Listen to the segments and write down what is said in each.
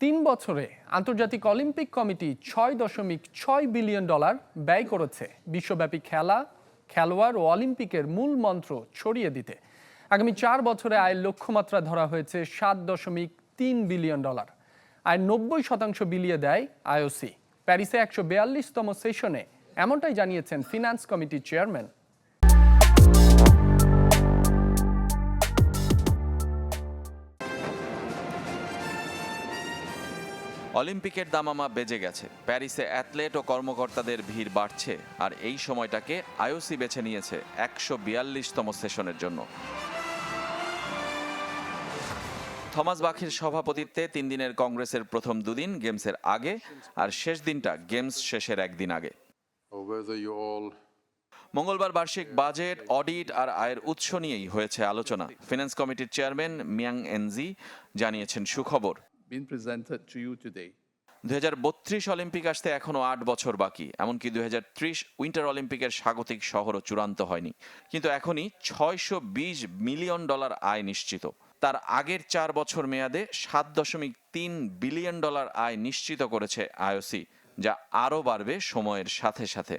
তিন বছরে আন্তর্জাতিক অলিম্পিক কমিটি ছয় দশমিক ছয় বিলিয়ন ডলার ব্যয় করেছে। বিশ্বব্যাপী খেলা, খেলোয়াড় ও অলিম্পিকের মূল মন্ত্র ছড়িয়ে দিতে। আগামী চার বছরে আয়ের লক্ষ্যমাত্রা ধরা হয়েছে সাত দশমিক তিন বিলিয়ন ডলার। আয় নব্বই শতাংশ বিলিয়ে দেয় আইওসি। প্যারিসে একশো বিয়াল্লিশতম সেশনে এমনটাই জানিয়েছেন ফিনান্স কমিটির চেয়ারম্যান। অলিম্পিকের দামামা বেজে গেছে। প্যারিসে অ্যাথলেট ও কর্মকর্তাদের ভিড় বাড়ছে আর এই সময়টাকে আইওসি বেছে নিয়েছে একশো বিয়াল্লিশতম সেশনের জন্য। থমাস বাখির সভাপতিত্বে তিন দিনের কংগ্রেসের প্রথম দুদিন গেমসের আগে আর শেষ দিনটা গেমস শেষের একদিন আগে। All মঙ্গলবার বার্ষিক বাজেট অডিট আর আয়ের উৎস নিয়েই হয়েছে আলোচনা। ফিনান্স কমিটির চেয়ারম্যান মিয়াং এনজি জানিয়েছেন সুখবর। Been presented to you today. দু হাজার বত্রিশ অলিম্পিক আসতে এখনও আট বছর বাকি, এমনকি দুই হাজার ত্রিশ উইন্টার অলিম্পিকের স্বাগতিক শহরও চূড়ান্ত হয়নি। কিন্তু এখনই ছয়শো বিশ মিলিয়ন ডলার আয় নিশ্চিত। তার আগের চার বছর মেয়াদে সাত দশমিক তিন বিলিয়ন ডলার আয় নিশ্চিত করেছে আইওসি, যা আরও বাড়বে সময়ের সাথে সাথে।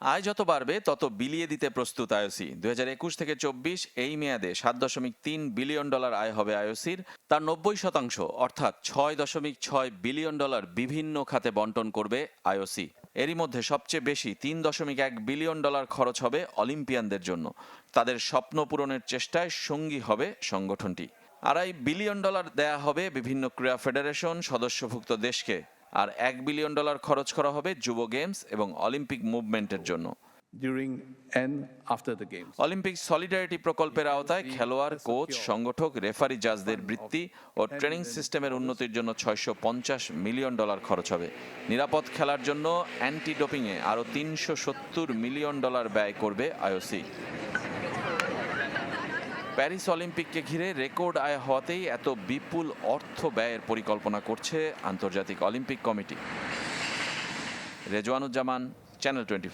আয় যত বাড়বে, তত বিলিয়ে দিতে প্রস্তুত আইওসি। দুই থেকে চব্বিশ এই মেয়াদে সাত দশমিক তিন বিলিয়ন ডলার আয় হবে আইওসির। তার নব্বই শতাংশ, অর্থাৎ ছয় দশমিক ছয় বিলিয়ন ডলার বিভিন্ন খাতে বন্টন করবে আইওসি। এরই মধ্যে সবচেয়ে বেশি তিন দশমিক এক বিলিয়ন ডলার খরচ হবে অলিম্পিয়ানদের জন্য। তাদের স্বপ্ন পূরণের চেষ্টায় সঙ্গী হবে সংগঠনটি। আড়াই বিলিয়ন ডলার দেয়া হবে বিভিন্ন ক্রীড়া ফেডারেশন সদস্যভুক্ত দেশকে। আর এক বিলিয়ন ডলার খরচ করা হবে যুব গেমস এবং অলিম্পিক মুভমেন্টের জন্য. অলিম্পিক সলিডারিটি প্রকল্পের আওতায় খেলোয়াড় কোচ সংগঠক রেফারি জাজদের বৃত্তি ও ট্রেনিং সিস্টেমের উন্নতির জন্য ছয়শো পঞ্চাশ মিলিয়ন ডলার খরচ হবে। নিরাপদ খেলার জন্য অ্যান্টি ডোপিংয়ে আরও তিনশো সত্তর মিলিয়ন ডলার ব্যয় করবে আইওসি। প্যারিস অলিম্পিককে ঘিরে রেকর্ড আয় হওয়াতেই এত বিপুল অর্থ ব্যয়ের পরিকল্পনা করছে আন্তর্জাতিক Olympic committee. Rezwanuzzaman, channel twenty